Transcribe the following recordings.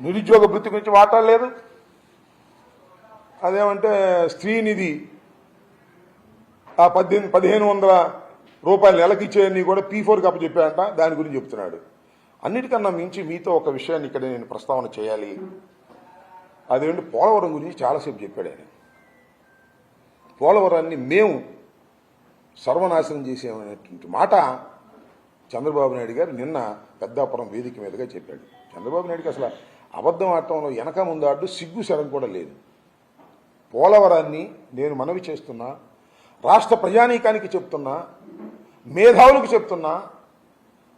నిరుద్యోగ వృత్తి గురించి మాట్లాడలేదు. అదేమంటే స్త్రీనిధి ఆ పద్దెనిమిది పదిహేను వందల రూపాయలు నెలకిచ్చేయని కూడా పీ ఫోర్కి అప్పచెప్పాడంట దాని గురించి చెప్తున్నాడు. అన్నిటికన్నా మించి మీతో ఒక విషయాన్ని ఇక్కడ నేను ప్రస్తావన చేయాలి. అదేంటి పోలవరం గురించి చాలాసేపు చెప్పాడు ఆయన. పోలవరాన్ని మేము సర్వనాశనం చేసేమనేటువంటి మాట చంద్రబాబు నాయుడు గారు నిన్న పెద్దాపురం వేదిక మీదుగా చెప్పాడు. చంద్రబాబు నాయుడుకి అసలు అబద్ధం ఆడటంలో వెనక ముందు సిగ్గు శరం కూడా లేదు. పోలవరాన్ని నేను మనవి చేస్తున్నా రాష్ట్ర ప్రజానీకానికి చెప్తున్నా మేధావులకు చెప్తున్నా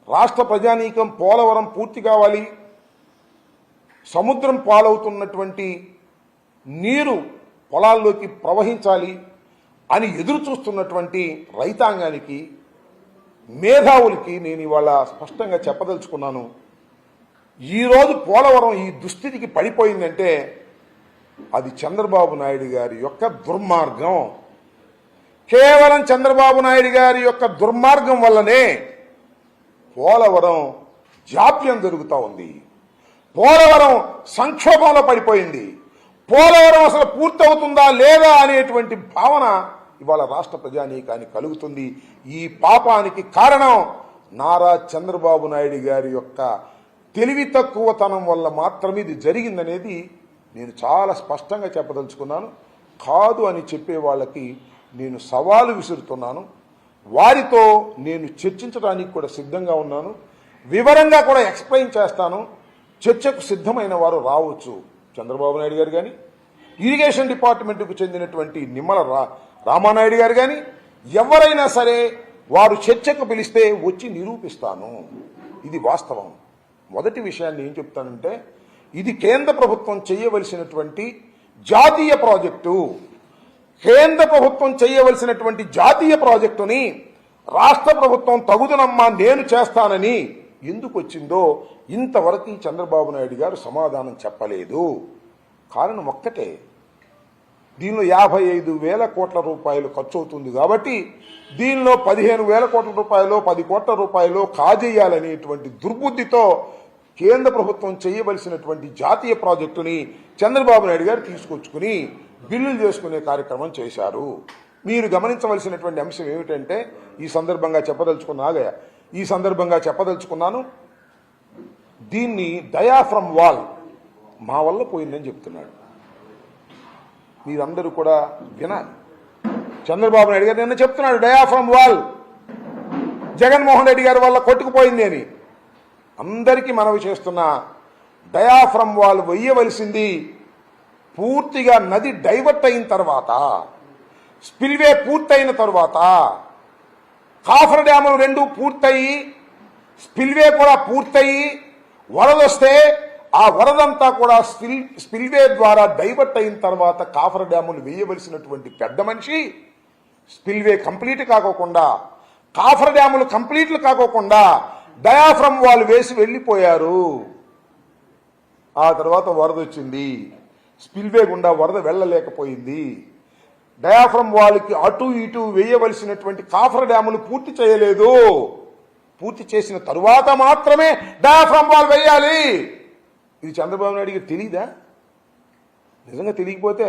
రాష్ట్ర ప్రజానీకం పోలవరం పూర్తి కావాలి సముద్రం పాలవుతున్నటువంటి నీరు పొలాల్లోకి ప్రవహించాలి అని ఎదురు చూస్తున్నటువంటి రైతాంగానికి మేధావులకి నేను ఇవాళ స్పష్టంగా చెప్పదలుచుకున్నాను. ఈరోజు పోలవరం ఈ దుస్థితికి పడిపోయిందంటే అది చంద్రబాబు నాయుడు గారి యొక్క దుర్మార్గం. కేవలం చంద్రబాబు నాయుడు గారి యొక్క దుర్మార్గం వల్లనే పోలవరం జాప్యం జరుగుతూ ఉంది. పోలవరం సంక్షోభంలో పడిపోయింది. పోలవరం అసలు పూర్తవుతుందా లేదా అనేటువంటి భావన ఇవాళ రాష్ట్ర ప్రజానీకానికి కలుగుతుంది. ఈ పాపానికి కారణం నారా చంద్రబాబు నాయుడు గారి యొక్క తెలివి తక్కువతనం వల్ల మాత్రమే ఇది జరిగిందనేది నేను చాలా స్పష్టంగా చెప్పదలుచుకున్నాను. కాదు అని చెప్పే వాళ్ళకి నేను సవాలు విసురుతున్నాను. వారితో నేను చర్చించడానికి కూడా సిద్ధంగా ఉన్నాను. వివరంగా కూడా ఎక్స్ప్లెయిన్ చేస్తాను. చర్చకు సిద్ధమైన వారు రావచ్చు చంద్రబాబు నాయుడు గారు కానీ ఇరిగేషన్ డిపార్ట్మెంట్కు చెందినటువంటి నిమ్మల రా రామానాయుడు గారు కానీ ఎవరైనా సరే వారు చర్చకు పిలిస్తే వచ్చి నిరూపిస్తాను. ఇది వాస్తవం. మొదటి విషయాన్ని ఏం చెప్తానంటే ఇది కేంద్ర ప్రభుత్వం చేయవలసినటువంటి జాతీయ ప్రాజెక్టు. కేంద్ర ప్రభుత్వం చేయవలసినటువంటి జాతీయ ప్రాజెక్టుని రాష్ట్ర ప్రభుత్వం తగుదనమ్మా నేను చేస్తానని ఎందుకు వచ్చిందో ఇంతవరకు చంద్రబాబు నాయుడు గారు సమాధానం చెప్పలేదు. కారణం ఒక్కటే దీనిలో యాభై ఐదు వేల కోట్ల రూపాయలు ఖర్చు అవుతుంది కాబట్టి దీనిలో పదిహేను వేల కోట్ల రూపాయలు పది కోట్ల రూపాయలు కాజేయాలనేటువంటి దుర్బుద్ధితో కేంద్ర ప్రభుత్వం చేయవలసినటువంటి జాతీయ ప్రాజెక్టుని చంద్రబాబు నాయుడు గారు తీసుకొచ్చుకుని బిల్లులు చేసుకునే కార్యక్రమం చేశారు. మీరు గమనించవలసినటువంటి అంశం ఏమిటంటే ఈ సందర్భంగా చెప్పదలుచుకున్నా ఈ సందర్భంగా చెప్పదలుచుకున్నాను దీన్ని దయా ఫ్రమ్ వాల్ మా వల్ల పోయిందని చెప్తున్నాడు. మీరందరూ కూడా వినాలి. చంద్రబాబు నాయుడు గారు నిన్న చెప్తున్నాడు డయాఫ్రమ్ వాల్. జగన్మోహన్ రెడ్డి గారి వల్ల కొట్టుకుపోయింది అని. అందరికీ మనవి చేస్తున్న డయాఫ్రమ్ వాల్ వెయ్యవలసింది పూర్తిగా నది డైవర్ట్ అయిన తర్వాత స్పిల్వే పూర్తయిన తర్వాత కాఫర్ డ్యాములు రెండు పూర్తయి స్పిల్వే కూడా పూర్తయి వరదొస్తే ఆ వరదంతా కూడా స్పిల్ స్పిల్వే ద్వారా డైవర్ట్ అయిన తర్వాత కాఫర్ డ్యాములు వేయవలసినటువంటి పెద్ద మనిషి స్పిల్వే కంప్లీట్ కాకోకుండా కాఫర్ డ్యాములు కంప్లీట్లు కాకోకుండా డయాఫ్రమ్ వాళ్ళు వేసి వెళ్ళిపోయారు. ఆ తర్వాత వరద వచ్చింది. స్పిల్వే గుండా వరద వెళ్ళలేకపోయింది. డయాఫ్రమ్ వాళ్ళకి అటు ఇటు వేయవలసినటువంటి కాఫర్ డ్యాములు పూర్తి చేయలేదు. పూర్తి చేసిన తరువాత మాత్రమే డయాఫ్రమ్ వాళ్ళు వేయాలి. ఇది చంద్రబాబు నాయుడికి తెలియదా నిజంగా తెలియకపోతే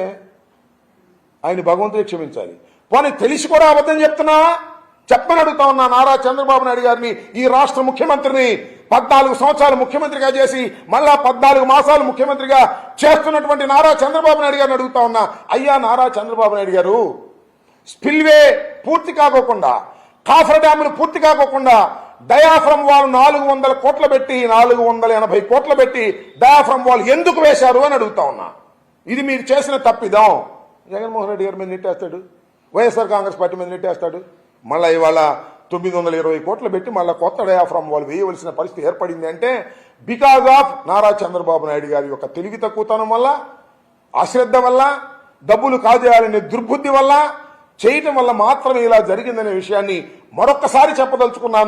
ఆయన భగవంతుడే క్షమించాలి. పోనీ తెలిసి కూడా అబద్ధం చెప్తున్నా? చెప్పని అడుగుతా ఉన్నా నారా చంద్రబాబు నాయుడు గారిని ఈ రాష్ట్ర ముఖ్యమంత్రిని పద్నాలుగు సంవత్సరాలు ముఖ్యమంత్రిగా చేసి మళ్ళా పద్నాలుగు మాసాలు ముఖ్యమంత్రిగా చేస్తున్నటువంటి నారా చంద్రబాబు నాయుడు గారిని అడుగుతా ఉన్నా అయ్యా నారా చంద్రబాబు నాయుడు గారు స్పిల్వే పూర్తి కాకోకుండా కాఫర్ డ్యాములు పూర్తి కాకోకుండా డయాఫ్రమ్ వాల్ నాలుగు వందల కోట్లు పెట్టి నాలుగు వందల ఎనభై కోట్లు పెట్టి డయాఫ్రమ్ వాల్ ఎందుకు వేశారు అని అడుగుతా ఉన్నా. ఇది మీరు చేసిన తప్పిదం. జగన్మోహన్ రెడ్డి గారి మీద నెట్టేస్తాడు. వైఎస్ఆర్ కాంగ్రెస్ పార్టీ మీద నెట్టేస్తాడు. మళ్ళీ ఇవాళ తొమ్మిది వందల ఇరవై కోట్లు పెట్టి మళ్ళీ కొత్త డయాఫ్రమ్ వాళ్ళు వేయవలసిన పరిస్థితి ఏర్పడింది అంటే బికాజ్ ఆఫ్ నారా చంద్రబాబు నాయుడు గారి యొక్క తెలివి తక్కువతనం వల్ల అశ్రద్ధ వల్ల డబ్బులు కాజేయాలనే దుర్బుద్ధి వల్ల చేయటం వల్ల మాత్రమే ఇలా జరిగిందనే విషయాన్ని మరొక్కసారి చెప్పదలుచుకున్నాను.